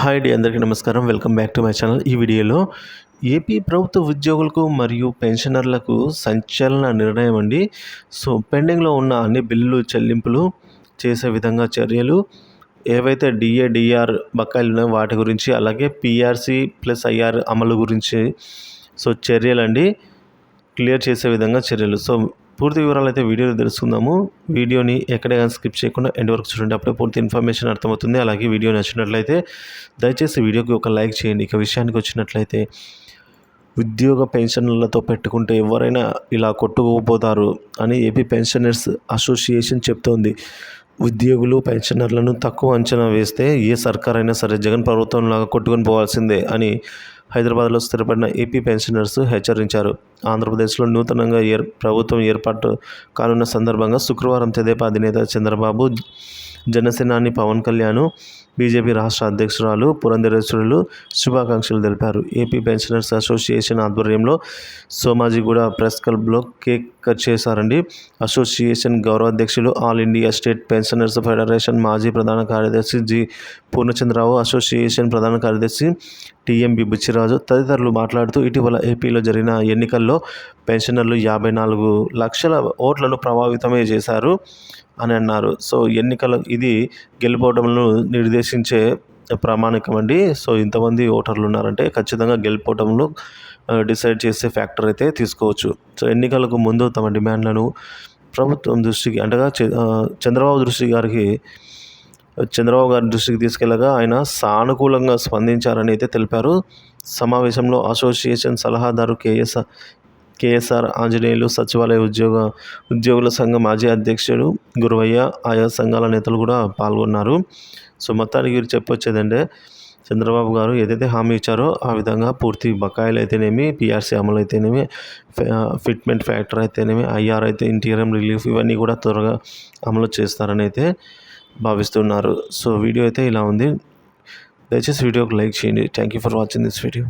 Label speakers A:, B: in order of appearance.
A: Hi అండి అందరికీ నమస్కారం. Welcome back to my channel. ఈ వీడియోలో ఏపీ ప్రభుత్వ ఉద్యోగులకు మరియు పెన్షనర్లకు సంచలన నిర్ణయం అండి. సో పెండింగ్లో ఉన్న అన్ని బిల్లులు చెల్లింపులు చేసే విధంగా చర్యలు ఏవైతే డిఏ డిఆర్ బకాయిలు ఉన్నాయో వాటి గురించి అలాగే పిఆర్సి ప్లస్ ఐఆర్ అమలు గురించి సో చర్యలండి. క్లియర్ చేసే విధంగా చర్యలు. సో పూర్తి వివరాలు అయితే వీడియోని తెలుసుకుందాము. వీడియోని ఎక్కడైనా స్కిప్ చేయకుండా ఎండ్ వరకు చూడండి. అప్పుడే పూర్తి ఇన్ఫర్మేషన్ అర్థమవుతుంది. అలాగే వీడియో నచ్చినట్లయితే దయచేసి వీడియోకి ఒక లైక్ చేయండి. ఇక విషయానికి వచ్చినట్లయితే ఉద్యోగ పెన్షన్లతో పెట్టుకుంటే ఎవరైనా ఇలా కొట్టుకుపోతారు అని ఏపీ పెన్షనర్స్ అసోసియేషన్ చెప్తోంది. ఉద్యోగులు పెన్షనర్లను తక్కువ అంచనా వేస్తే ఏ సర్కారైనా సరే జగన్ ప్రభుత్వం లాగా కొట్టుకొని పోవాల్సిందే అని హైదరాబాద్లో స్థిరపడిన ఏపీ పెన్షనర్స్ హెచ్చరించారు. ఆంధ్రప్రదేశ్లో నూతనంగా ఏర్ ప్రభుత్వం ఏర్పాటు కానున్న సందర్భంగా శుక్రవారం తెదేపా అధినేత చంద్రబాబు జనసేనాని పవన్ కళ్యాణ్ బీజేపీ రాష్ట్ర అధ్యక్షురాలు పురంధరేశ్వరులు శుభాకాంక్షలు తెలిపారు. ఏపీ పెన్షనర్స్ అసోసియేషన్ ఆధ్వర్యంలో సోమాజిగూడ ప్రెస్ క్లబ్లో కేక్ స్పీకర్ చేశారండి. Association గౌరవాధ్యక్షులు all India state pensioners federation మాజీ ప్రధాన కార్యదర్శి జి పూర్ణచంద్రరావు అసోసియేషన్ ప్రధాన కార్యదర్శి టిఎంబి బుచ్చిరాజు తదితరులు మాట్లాడుతూ ఇటీవల ఏపీలో జరిగిన ఎన్నికల్లో పెన్షనర్లు యాభై నాలుగు లక్షల ఓట్లను ప్రభావితమే చేశారు అని అన్నారు. సో ఎన్నికల ఇది గెలుపోవడంలో నిర్దేశించే ప్రామాణికం అండి. సో ఇంతమంది ఓటర్లు ఉన్నారంటే ఖచ్చితంగా గెలిపోవడంలో డిసైడ్ చేసే ఫ్యాక్టర్ అయితే తీసుకోవచ్చు. సో ఎన్నికలకు ముందు తమ డిమాండ్లను ప్రభుత్వం దృష్టికి అంటగా చంద్రబాబు దృష్టి గారికి చంద్రబాబు గారి దృష్టికి తీసుకెళ్ళగా ఆయన సానుకూలంగా స్పందించారని అయితే తెలిపారు. సమావేశంలో అసోసియేషన్ సలహాదారు కేఎస్ కేఎస్ఆర్ ఆంజనేయులు సచివాలయ ఉద్యోగ ఉద్యోగుల సంఘం మాజీ అధ్యక్షుడు గురువయ్య ఆయా సంఘాల నేతలు కూడా పాల్గొన్నారు. సో మొత్తానికి వీరు చెప్పొచ్చేదంటే చంద్రబాబు గారు ఏదైతే హామీ ఇచ్చారో ఆ విధంగా పూర్తి బకాయిలు అయితేనేమి పిఆర్సీ అమలు అయితేనేమి ఫిట్మెంట్ ఫ్యాక్టర్ అయితేనేమి ఐఆర్ అయితే ఇంటీరియం రిలీఫ్ ఇవన్నీ కూడా త్వరగా అమలు చేస్తారని అయితే భావిస్తున్నారు. సో వీడియో అయితే ఇలా ఉంది. దయచేసి వీడియోకి లైక్ చేయండి. Thank you for watching this video.